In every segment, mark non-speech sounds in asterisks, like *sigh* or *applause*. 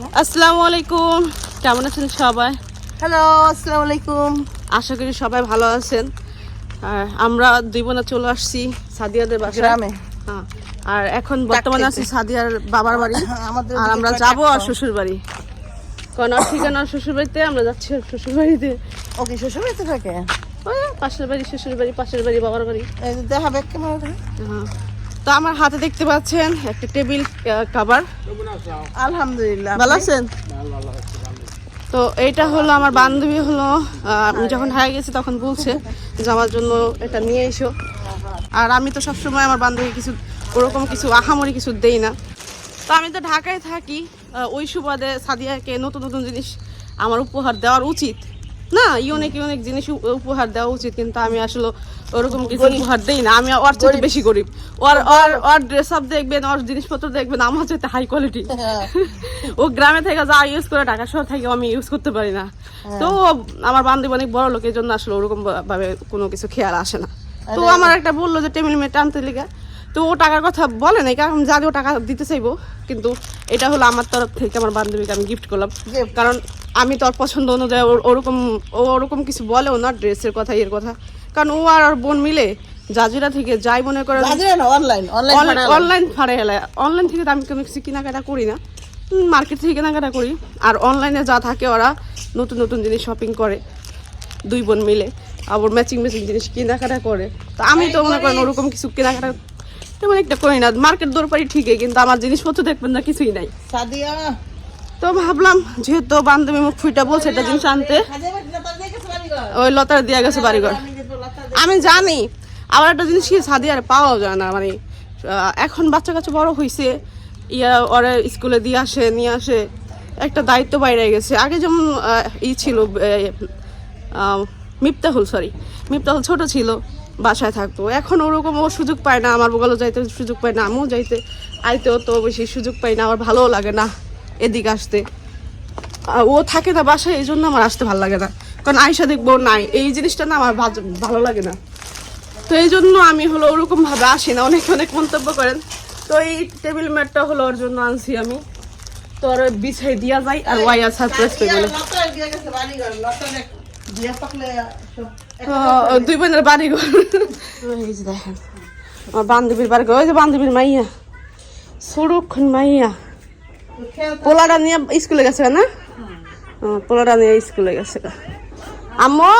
আসসালামু আলাইকুম। কেমন আছেন সবাই? হ্যালো আসসালামু আলাইকুম। আশা করি সবাই ভালো আছেন। আমরা দুই বোনা চলে আসছি সাদিয়াদের গ্রামে। হ্যাঁ, আর এখন বর্তমানে আছি সাদিয়ার বাবার বাড়ি। আর আমরা যাব আর। শ্বশুর বাড়ি। কারণ ওর ঠিকানা শ্বশুর বাড়িতে আমরা যাচ্ছি শ্বশুর বাড়িতে। ও কি শ্বশুর বাড়িতে থাকে? পাশের বাড়ি শ্বশুর বাড়ি পাশের বাড়ি বাবার বাড়ি। যে দেখাবে ক্যামেরাটা হ্যাঁ। তো আমার হাতে দেখতে পাচ্ছেন একটা টেবিল কাভার আলহামদুলিল্লাহ। ভালো আছেন? তো এইটা হলো আমার বান্ধবী হলো আমি যখন ঢাকা গেছি তখন বলছে যে আমার জন্য এটা নিয়ে এসো। আর আমি তো সবসময় আমার বান্ধবী কিছু ওরকম কিছু আহামরি কিছু দেই না। তো আমি তো ঢাকায় থাকি ওই সুবাদে সাদিয়াকে নতুন নতুন জিনিস আমার উপহার দেওয়ার উচিত। না ইউনিক ইউনিক জিনিস উপহার দেওয়া উচিত কিন্তু আমি আসলে ওরকম কিছু উপহার দেই না। আমি ওর চেয়ে বেশি গরিব। ওর ওর ওর ড্রেস আপ দেখবেন ওর জিনিসপত্র দেখবেন আমার চেয়ে হাই কোয়ালিটি ও গ্রামে থেকে যা ইউজ করে ঢাকা শহর থেকে আমি ইউজ করতে পারি না। তো আমার বান্ধবী অনেক বড় লোকের জন্য আসলে ওরকম ভাবে কোনো কিছু খেয়াল আসে না। তো আমার একটা বলল যে টেবিল মেট আনতে লিগে। তো ও টাকার কথা বলে নাই কারণ জানি ও টাকা দিতে চাইব কিন্তু এটা হলো আমার তরফ থেকে আমার বান্ধবীকে আমি গিফট করলাম। কারণ আমি তো ওর পছন্দ অনুযায়ী ওর- ওরকম ও ওরকম কিছু বলেও না ড্রেসের কথা এর কথা। কারণ ও আর ওর বোন মিলে জাজিরা থেকে যাই মনে করে অনলাইন অনলাইন ফাড়ে হেলে অনলাইন থেকে তো আমি কোনো কিছু কেনাকাটা করি না। মার্কেট থেকে কেনাকাটা করি। আর অনলাইনে যা থাকে ওরা নতুন নতুন জিনিস শপিং করে। দুই বোন মিলে আবার ম্যাচিং ম্যাচিং জিনিস কেনাকাটা করে। তো আমি তো মনে করেন ওরকম কিছু কেনাকাটা তেমন একটা করি না। মার্কেট দৌড় পারি ঠিকই কিন্তু আমার জিনিসপত্র দেখবেন না কিছুই নাই। তো ভাবলাম যেহেতু বান্ধবী মুখ ফুইটা বলছে একটা জিনিস আনতে ওই লতার দিয়া গেছে বাড়িঘর। আমি জানি আবার একটা জিনিস কি সাদিয়ার পাওয়া যায় না মানে এখন বাচ্চা কাচ্চা বড় হয়েছে ইয়া ওরা স্কুলে দিয়ে আসে নিয়ে আসে একটা দায়িত্ব বাইরে গেছে। আগে যেমন ই ছিল মিফতাহুল সরি মিফতাহুল ছোট ছিল বাসায় থাকতো এখন ওরকম ও সুযোগ পায় না আমার বগলে যাইতে সুযোগ পায় না আমিও যাইতে আইতেও তো বেশি সুযোগ পাই না আমার ভালোও লাগে না এদিকে আসতে ও থাকে না বাসায় এই জন্য আমার আসতে ভালো লাগে না কারণ আয়সা দেখব নাই এই জিনিসটা না আমার ভালো লাগে না তো এই জন্য আমি হলো ওরকম ভাবে আসি না অনেক অনেক মন্তব্য করেন তো এই টেবিল ম্যাটটা হলো ওর জন্য আনছি আমি তো ওর বিছাই দিয়া যায় আর ওয়াই আর সারপ্রাইজ পেয়ে গেল দুই বোনের বাড়ি ঘর। দেখেন আমার বান্ধবীর বাড়ি ঘর ওই যে বান্ধবীর মাইয়া সুরক্ষণ মাইয়া। পোলাটা নিয়ে স্কুলে গেছে না? হ্যাঁ, পোলাটা নিয়ে স্কুলে গেছে। আম্মু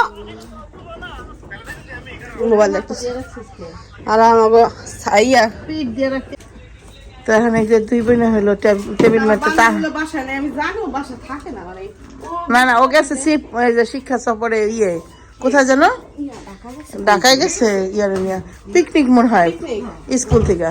মোবাইল দেখতেছে। আর আমাকে তো এখন এই যে দুই বোনে হলো টেবিল ম্যাটে তা বাসা নেই আমি জানি ও বাসা থাকে না মানে না না ও গেছে শিব ওই যে শিক্ষা সফরে ইয়ে। কোথায় যেন? ঢাকায় গেছে? ইয়ার নিয়ে পিকনিক মনে হয়। স্কুল থেকে।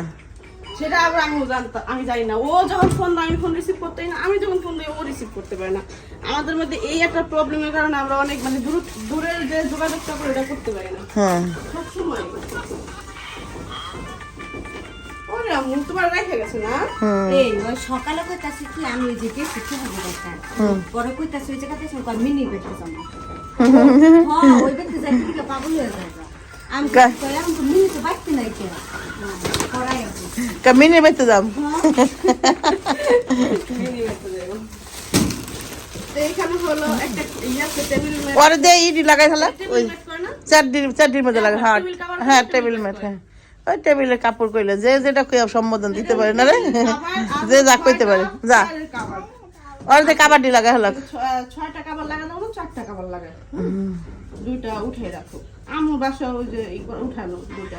সেটা আবার আমি জানতাম আমি জানি না। ও যখন ফোন দেয় আমি ফোন রিসিভ করতেই না। আমি যখন ফোন দিই ও রিসিভ করতে পারে না। আমাদের মধ্যে এই একটা প্রবলেমের কারণে আমরা অনেক মানে দূর দূরের যে যোগাযোগটা করে এটা করতে পারি না। হ্যাঁ। সবসময় ওরে তোমার রেখে গেছে না? এই ওই সকালে কইতাছি কি আমি ওই যে গেছি কি হবে পরে কইতাছি ওই জায়গাতে মিনি বেটে যাব হ্যাঁ ওই বেটে যাই কি পাগল হয়ে যায় আমি কা- কই আমি তো মিনি তো বাইতে নাই কে পড়াই আছে কামিনে বেতে যাম ওরে দিয়ে ইডি লাগাই ফেলা। ওই চারটির চারটির মধ্যে লাগে হ্যাঁ হ্যাঁ টেবিল ম্যাট হ্যাঁ। ওই টেবিলে কাপড় কইলে যে যেটা কই সম্বোধন দিতে পারে না রে। যে যা কইতে পারে যা। চারের কাভার ওর দিয়ে কাবাডি লাগাই হলো ছয়টা কাবার লাগানো হলো চারটা কাবার লাগায় দুইটা উঠে রাখো। আমার বাসা ওই যে উঠানো দুইটা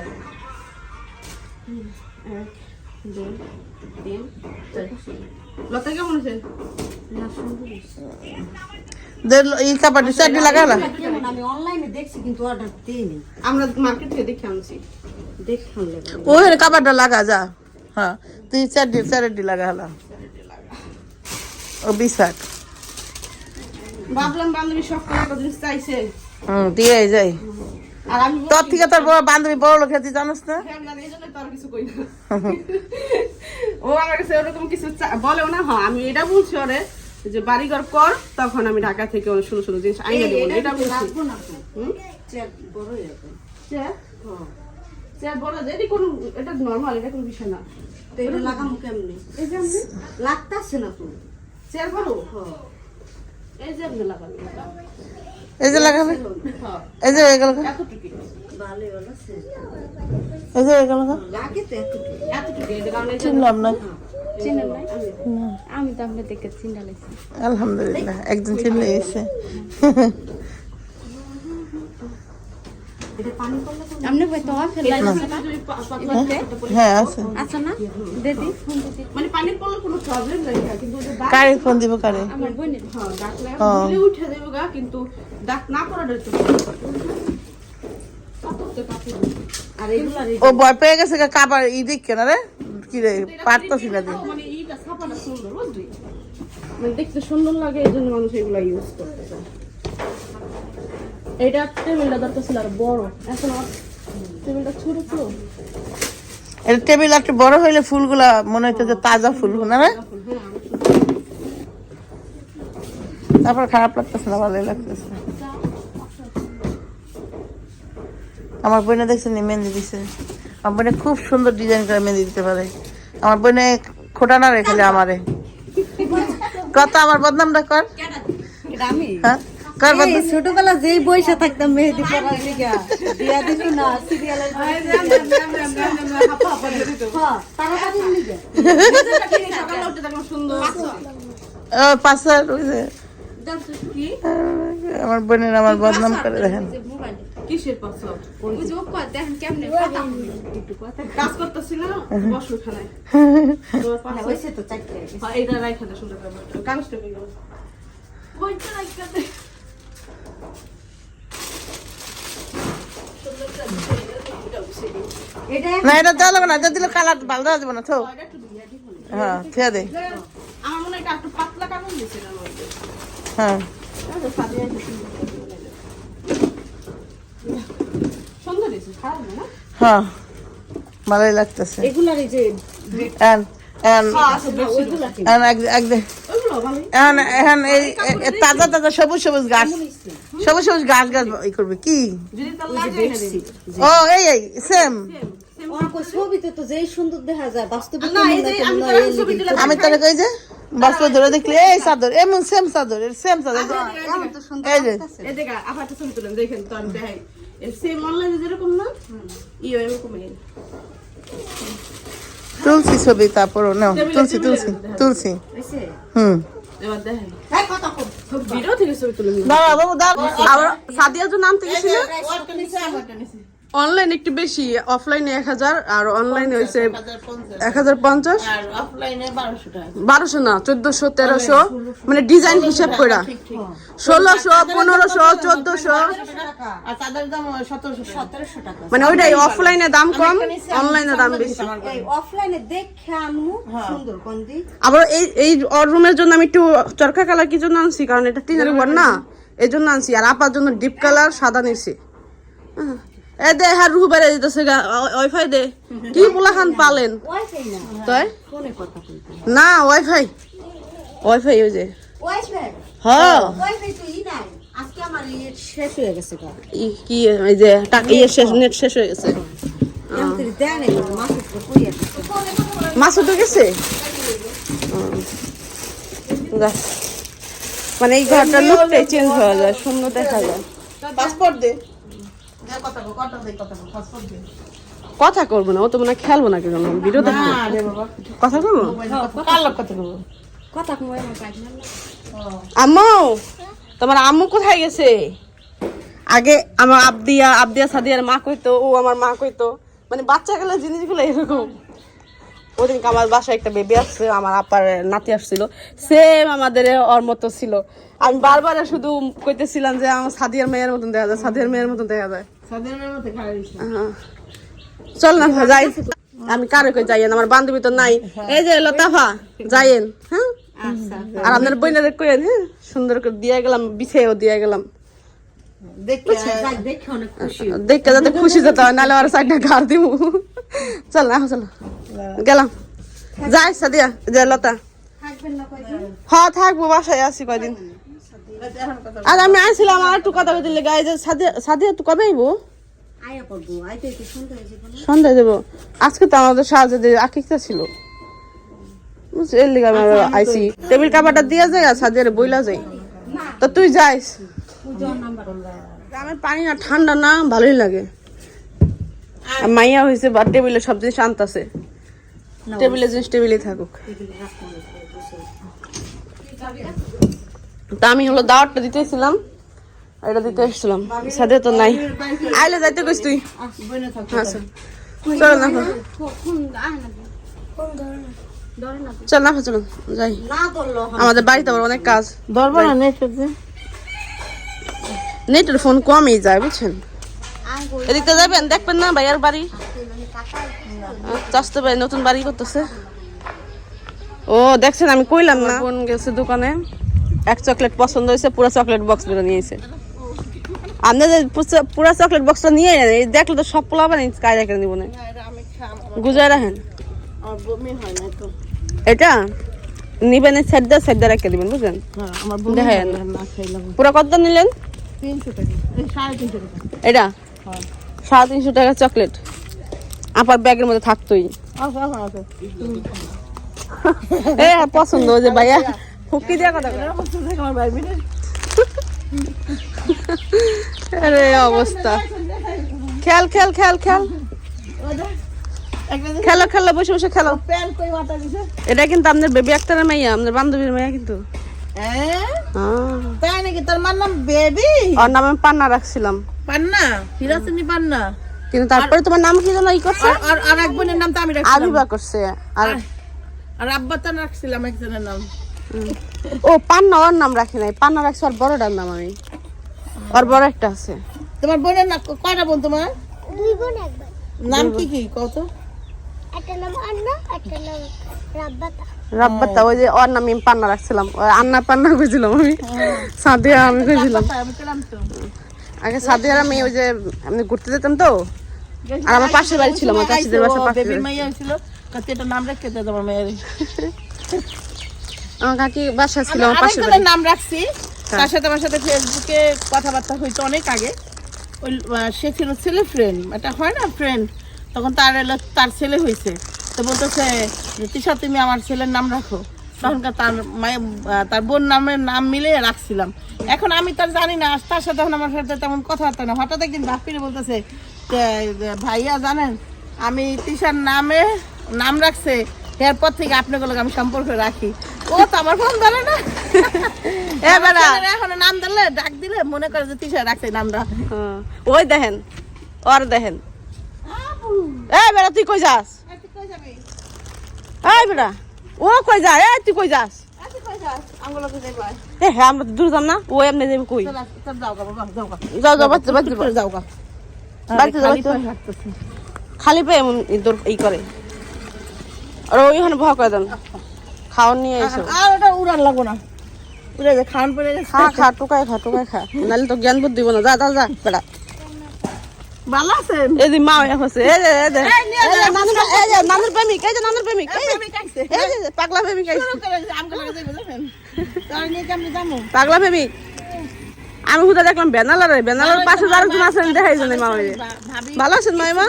এক দুই তিন চার লতা কেমন আছে? না সুন্দর দে এই কাবাডি চারটি লাগাই হলো। কেমন আমি অনলাইনে দেখছি কিন্তু অর্ডার দিইনি। আমরা মার্কেট থেকে দেখে আনছি। দেখে ওই কাবাডটা লাগা যা। হ্যাঁ তুই চারটি চারটি লাগা হলো। ও বিশাখ ভাবলাম বান্ধবী সব করে একটা জিনিস চাইছে। হুম দিয়ে যাই আর আমি তোর থেকে তোর বড় বান্ধবী বড় লোক তুই জানিস না? আর কিছু ও আমার কাছে ওরকম কিছু চা- বলেও না হ্যাঁ আমি এটা বলছি ওরে যে বাড়িঘর কর তখন আমি ঢাকা থেকে অনেক সুন্দর সুন্দর জিনিস আইনা দেবো এটা বলছি। না বড় হয়ে যায় এটা কোনো এটা নর্মাল এটা কোনো বিষয় না। তো লাগামু কেমনি? এই যে আমি লাগতাছে না তো? চেয়ার করো এই যে আপনি লাগাবেন এই যে লাগাবে? হ্যাঁ এই যে এগুলো এতটুকু ভালোই হলো সে। এই যে এগুলো লাগে তো এতটুকু। এতটুকু এটা কারণে চিনলাম না। নাই? আমি তো আপনার দেখে চিন্তা লাগছে আলহামদুলিল্লাহ একজন চিনলে এসে। *laughs* আপনি হয়তো হ্যাঁ আছে। আচ্ছা না? দিদি মানে পানি পড়লে কোনো প্রবলেম নাই কিন্তু কারে ফোন দিব কারে? আমার বোনের। হ্যাঁ ডাকলে। ভুলে উঠে দেবো গা কিন্তু ডাক না ও ভয় পেয়ে গেছে কাবার ই দিক কেন রে? কি রে পারতাছি না দিন। মানে এইটা ছাপাটা সুন্দর বুঝলি? মানে দেখতে সুন্দর লাগে এই জন্য মানুষ এগুলো ইউজ করতে চায়। এটা টেবিলটা দরকার ছিল আর বড়। এখন টেবিলটা ছোট তো। এটা টেবিল একটু বড় হইলে ফুলগুলা মনে হইতো যে তাজা ফুল না তারপর খারাপ লাগতেছে না ভালোই লাগতেছে। আমার বোনে দেখছে নি মেহেন্দি দিছে। আমার বোনে খুব সুন্দর ডিজাইন করে মেহেন্দি দিতে পারে। আমার বোনে খোটা না রেখে আমারে। কত আমার বদনামটা কর। হ্যাঁ? ছোটবেলা যেই বয়সে থাকতাম মেহেদি পড়ার লিগা দিয়া দিত না সিরিয়ালের হ্যাঁ লিগা পাশার ওই যে আমার বোনের আমার বদনাম করে দেখেন। কিসের পাথর কাজ করতেছি না বসুর খানায় তোমার পাশে হয়েছে তো চারটে হ্যাঁ, এইটা রাইখা দে সুন্দর করে বসো। কাগজটা কই গেল? বইটা রাইখা দে। সুন্দর করে গুছিয়ে দে, এটা গুছিয়ে দিই। এটা না এটা দেওয়া লাগবে না এটা দিলে কালার ভালো দেওয়া যাবে না তো। হ্যাঁ দে। আমার মনে হয় একটু পাতলা হ্যাঁ? হ্যাঁ ভালোই লাগতেছে। এগুলার এই যে এন এন এন এক এক দে। এখন এখন এই এ- এ তাজা তাজা সবুজ সবুজ গাছ। সবুজ সবুজ গাছ গাছ ই করবে। কি? যদি তার লাগে, রেখে দিই। ও এই এই সেম। অঙ্ক ছবিতে তো যেই সুন্দর দেখা যায় বাস্তবে না, এই যে আমি তো এই ছবি দিলাম। আমি তোর কই যে বাস্তব ধরে দেখলি এই চাদর এমন সেম চাদর সেম চাদর। এই যে। এই দেখেন তো আমি দেখাই। যেরকম না, ইও। তুলসি ছবি তারপর নাও তুলসী তুলসী তুলসি হুম। এবার দেখেন। থেকে ছবি তুলে নিলাম। দাঁড়া বাবু দাঁড়া। আবার সাদিয়া যে নামতে গেছিল? অনলাইন একটু বেশি অফলাইনে এক হাজার আর অনলাইনে হয়েছে এক হাজার পঞ্চাশ। বারোশো না চোদ্দশো তেরোশো মানে ডিজাইন হিসাব করে ষোলোশো পনেরোশো চোদ্দশো। মানে ওইটাই অফলাইনে দাম কম অনলাইনে দাম বেশি। দিক আবার এই এই রুমের জন্য আমি একটু চরকা কালার কি জন্য আনছি? কারণ এটা টিনের ঘর না। এই জন্য আনছি। আর আপার জন্য ডিপ কালার সাদা নিছি। হ্যাঁ। এ দে হ্যাঁ রুহু বেড়ে যেতেছে ওয়াইফাই দে। কি পালেন ওয়াইফাই না তাই? ফোনে না ওয়াইফাই। ওয়াইফাই ওই যে। ওয়াইফাই? হ্যাঁ ই নাই। আজকে আমার ইয়ে শেষ হয়ে গেছে গা। ই- কি এই যে টাকা ইয়ে শেষ নেট শেষ হয়ে গেছে। কইয়া মাসুদ গেছে? মানে এই ঘরটার লুকটাই চেঞ্জ হয়ে যায় সুন্দর দেখা যায়। পাসপোর্ট দে। কথা করব না ও তো মনে হয় খেলব না কেন ভিডিও বাবা। কথা করব কথা আম্মু তোমার আম্মু কোথায় গেছে? আগে আমার আবদিয়া আবদিয়া সাদিয়ার মা কইতো ও আমার মা কইতো মানে বাচ্চা গেলে জিনিসগুলো এরকম। ওদিন আমার বাসায় একটা বেবি আসছে আমার আপার নাতি আসছিল সেম আমাদের ওর মতো ছিল। আমি বারবার শুধু কইতেছিলাম যে আমার সাদিয়ার মেয়ের মতন দেখা যায় সাদিয়ার মেয়ের মতন দেখা যায়। চল না যাই। আমি কারে কই যাইয়েন আমার বান্ধবী তো নাই। এই যে লতাফা যাইয়েন হ্যাঁ? আচ্ছা আর আপনার বইনারে কইেন হ্যাঁ? সুন্দর করে দিয়ে গেলাম বিছেও দিয়ে গেলাম। দেখে যাতে খুশি যেতে হয় নাহলে আর সাইডটা ঘর দিব চল না চল গেলাম। যাই সাদিয়া যে লতা। হ থাকব বাসায় আছি কয়দিন। আর আমি আইছিলাম আর একটু কথা বলতে গায়ে যে সাদিয়া তুই কবে আইবো? সন্ধ্যায় দেবো আজকে তো আমাদের সাহায্য দিয়ে আকিকটা ছিল। বুঝছি, এর লিগে আমি আবার আইছি। টেবিল কাভারটা দিয়া যায় আর সাদিয়ারে বইলা যাই তো তুই যাইস। গ্রামের পানি না ঠান্ডা না ভালোই লাগে। আর মাইয়া হয়েছে বা টেবিলে সব জিনিস আনতাছে। টেবিলে জিনিস টেবিলে থাকুক তা আমি হলো দাওয়াতটা দিতেছিলাম এটা দিতে এসেছিলাম। সাথে তো নাই। আইলে যাইতে কইস তুই। আচ্ছা চলো। না চল। না চলো। যাই। আমাদের বাড়িতে আবার অনেক কাজ। ধরবো না নেটের ফোন কমই যায় বুঝছেন? এদিকে যাবেন? দেখবেন না ভাইয়ার বাড়ি? চাষতে ভাই নতুন বাড়ি করতেছে। ও দেখছেন আমি কইলাম না। বোন গেছে দোকানে। এক চকলেট পছন্দ হয়েছে পুরো চকলেট বক্স বেরো নিয়েছে আপনাদের পুরো চকলেট বক্সটা নিয়ে দেখলে তো সব পোলা বানি কায় রেখে নিব না। গুজায় রাখেন। এটা নিবেন সাইড দিয়ে রেখে দিবেন বুঝলেন? পুরো কত নিলেন? এটা? সাড়ে তিনশো টাকা চকলেট। আপার ব্যাগের মধ্যে থাকতোই। এ পছন্দ যে ভাইয়া। ফুকি দিয়া কথা আরে অবস্থা। খেল খেল খেল খেল। খেলো খেলো বসে বসে খেলো। এটা কিন্তু আপনার বেবি আক্তারের আপনার বান্ধবীর কিন্তু। তাই নাকি? তোর মার নাম বেবি? ওর নামে পান্না রাখছিলাম। পান্না? হিরাসিনী পান্না? কিন্তু তারপরে তোমার নাম কি যেন ই করছে? আর আর আর এক বোনের নাম তো আমি রাখছিলাম। আবিবা করছে। আর আর আব্বা তো রাখছিলাম একজনের নাম। ও পান্না ওর নাম রাখি নাই। পান্না রাখছে ওর বড়টার নাম আমি। ওর বড় একটা আছে। তোমার বোনের নাম কয়টা বোন তোমার? দুই বোন একবার নাম কি কি? কত একটা নাম আন্না একটা নাম রাব্বাতা। রাব্বাতা ওই যে ওর নাম আমি পান্না রাখছিলাম। ওই আন্না পান্না কইছিলাম আমি। সাদিয়া আমি কইছিলাম আমি পেলাম তো। আগে সাদিয়ার আমি ওই যে আমি ঘুরতে যেতাম তো। আর আমার পাশের বাড়ি ছিল আমার বাসা পাশে বেবি মাইয়া কাছে এটা নাম রেখে দে তোমার মেয়ের *laughs* আমার কাকি বাসা ছিল আমার আরেকজনের নাম রাখছি। তার সাথে আমার সাথে ফেসবুকে কথাবার্তা হইতো অনেক আগে। ওই সে ছিল ছেলে ফ্রেন্ড এটা হয় না ফ্রেন্ড তখন তার তার ছেলে হয়েছে। তো বলতেছে তিশা তুমি আমার ছেলের নাম রাখো। তখনকার তার মায়ের তার বোন নামের নাম মিলে রাখছিলাম। এখন আমি তার জানি না তার সাথে এখন আমার সাথে তেমন কথাবার্তা না। হঠাৎ একদিন ভাপিরে বলতেছে ভাইয়া জানেন আমি তিশার নামে নাম রাখছে এরপর থেকে আপনাকে লোক আমি সম্পর্ক রাখি। ও তো আমার ফোন ধরে না। এবার এখন নাম দিলে ডাক দিলে মনে করে যে তিশা রাখছে নামটা। ওই দেখেন ওর দেখেন। এই বেড়া তুই কই যাস? এই বেড়া ও কই যা এই তুই কই যাস? এ হ্যাঁ আমরা দূর যাম না। ও এমনি যাবে কই? যাও যাও বাচ্চা বাচ্চা। যাও। খালি পেয়ে এমন ই করে। আর ওইখানে ভয় করে দেন। খাওয়ার নিয়ে এসো। আর ওটা উড়ান লাগবো না। উড়ে যে খান পড়ে খা খা টুকাই খা টুকাই খা। নাহলে তো জ্ঞান বুদ্ধি দিব না যা যা যা বেড়া। ভালো আছেন? এই যে মা হয়ে হচ্ছে এই যে এই যে। এই যে নানুর এই যে নানুর প্রেমিক এই যে নানুর প্রেমিক। এই যে এই যে, যে পাগলা প্রেমিক এই পাগলা প্রেমিক। আমি হুদা দেখলাম বেনালার বেনালার পাশে যারা জন আছেন দেখাই জানি মামা ভালো আছেন মাইমা?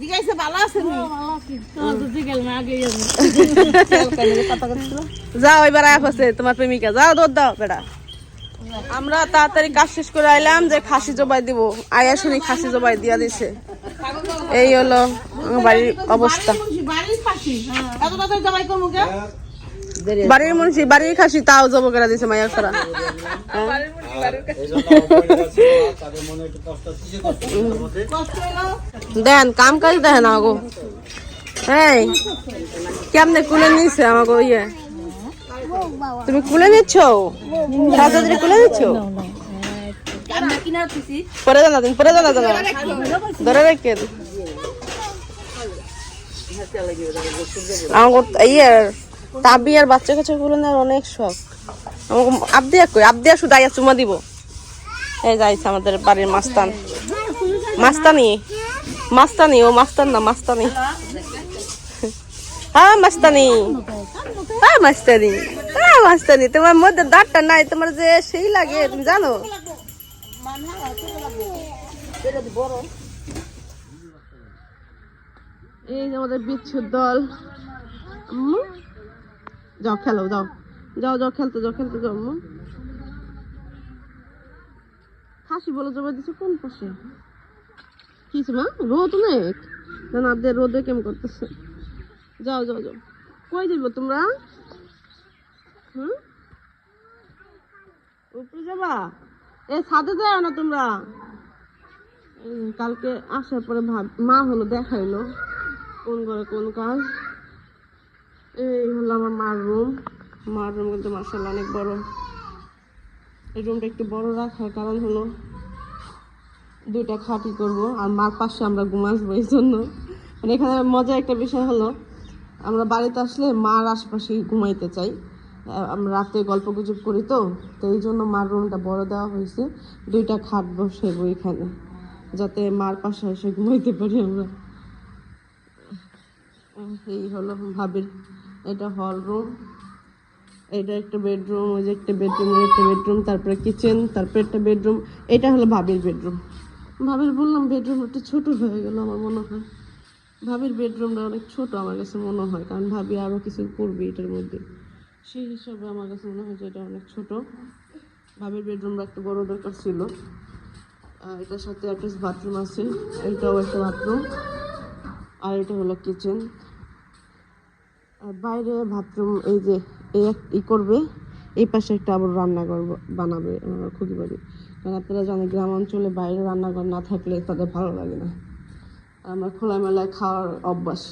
জিজ্ঞাসা ভালো আছেন যাও এবার আয়া হচ্ছে তোমার প্রেমিকা যাও দৌড় দাও বেড়া। আমরা তাড়াতাড়ি কাজ শেষ করে আইলাম যে খাসি জবাই দিব। আয়া শুনি খাসি জবাই দিয়া দিছে। এই হলো বাড়ির অবস্থা। বাড়ির পাশে এত তাড়াতাড়ি জবাই করব কে বাড়ির মনীষী বাড়ির খাসি তাও জব করে দিছে মায়ের করা কষ্ট হলো দেন কাম কাজ দেখেন আমাগো এই কেমনে কুলে নিচ্ছে আমাকে ইয়ে তুমি কুলে নিচ্ছ তাড়াতাড়ি কুলে নিচ্ছ আমরা কিনা দিছি পরে জানা দিন পরে জানা জানা ধরে রেখে দিন। আমাকে ইয়ে তাবিয়ার বাচ্চা কাচ্চা গুলো নেওয়ার অনেক শখ। আবদিয়া কই? আবদিয়া শুধু আইয়া চুমা দিব। এই যাইছে আমাদের বাড়ির মাস্তান। মাস্তানি? মাস্তানি, ও মাস্তান না, মাস্তানি। হ্যাঁ মাস্তানি। হ্যাঁ মাস্তানি। হ্যাঁ মাস্তানি। তোমার মধ্যে দাঁতটা নাই, তোমার যে সেই লাগে, তুমি জানো? এই আমাদের বিচ্ছুর দল। যাও, খেলো, যাও। যাও যাও, খেলতে যাও খেলতে যাও আম্মু খাসি বলে জমা দিছে কোন পাশে? কিছু মা? রোদ অনেক। না রোদে কেমন করতেছে? যাও যাও যাও। কই দিব তোমরা? হুম? উপরে যাবা? এ, ছাদে যাও না তোমরা? কালকে আসার পরে ভাব মা হলো, দেখাইলো। কোন ঘরে কোন কাজ? এই হলো আমার মার রুম মার রুম কিন্তু মার্শাল্লাহ অনেক বড়। এই রুমটা একটু বড় রাখার কারণ হলো দুইটা খাটি করব, আর মার পাশে আমরা ঘুমাসবো এই জন্য। মানে এখানে মজা একটা বিষয় হলো, আমরা বাড়িতে আসলে মার আশেপাশেই ঘুমাইতে চাই। আমরা রাতে গল্প গুজব করি তো তো এই জন্য মার রুমটা বড় দেওয়া হয়েছে। দুইটা খাট বসাবো এখানে, যাতে মার পাশে এসে ঘুমাইতে পারি আমরা। এই হলো ভাবির এটা হল রুম এটা একটা বেডরুম ওই যে একটা বেডরুম একটা বেডরুম তারপরে কিচেন তারপরে একটা বেডরুম এটা হলো ভাবির বেডরুম ভাবির বললাম বেডরুম একটু ছোট হয়ে গেল আমার মনে হয়। ভাবির বেডরুমটা অনেক ছোট আমার কাছে মনে হয়, কারণ ভাবি আরও কিছু করবে এটার মধ্যে। সেই হিসাবে আমার কাছে মনে হয় যে এটা অনেক ছোট। ভাবির বেডরুমটা একটু বড় দরকার ছিল। এটার সাথে অ্যাটাচ বাথরুম আছে, এটাও একটা বাথরুম আর এটা হলো কিচেন বাইরে বাথরুম এই যে এই করবে, এই পাশে একটা আবার রান্নাঘর বানাবে, আমার খুবই বাড়ি। কারণ আপনারা জানেন, গ্রাম অঞ্চলে বাইরে রান্নাঘর না থাকলে তাদের ভালো লাগে না। আমরা খোলামেলায় খাওয়ার অভ্যাস।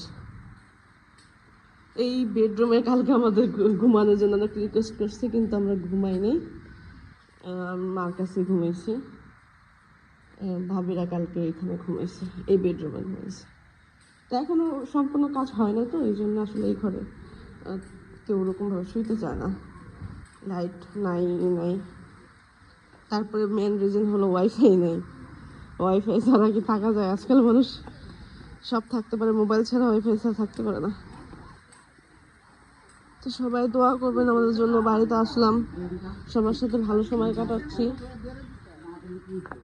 এই বেডরুমে কালকে আমাদের ঘুমানোর জন্য অনেক রিকোয়েস্ট করছে, কিন্তু আমরা ঘুমাইনি মার কাছে ঘুমাইছি। ভাবিরা কালকে এখানে ঘুমাইছে, এই বেডরুমে ঘুমাইছে। তা এখনও সম্পূর্ণ কাজ হয় না তো, এই জন্য আসলে এই ঘরে কেউ ওরকমভাবে শুইতে চায় না। লাইট নাই নাই। তারপরে মেন রিজন হলো ওয়াইফাই নেই। ওয়াইফাই ছাড়া কি থাকা যায়? আজকাল মানুষ সব থাকতে পারে মোবাইল ছাড়া ওয়াইফাই ছাড়া থাকতে পারে না। তো সবাই দোয়া করবেন আমাদের জন্য। বাড়িতে আসলাম। সবার সাথে ভালো সময় কাটাচ্ছি।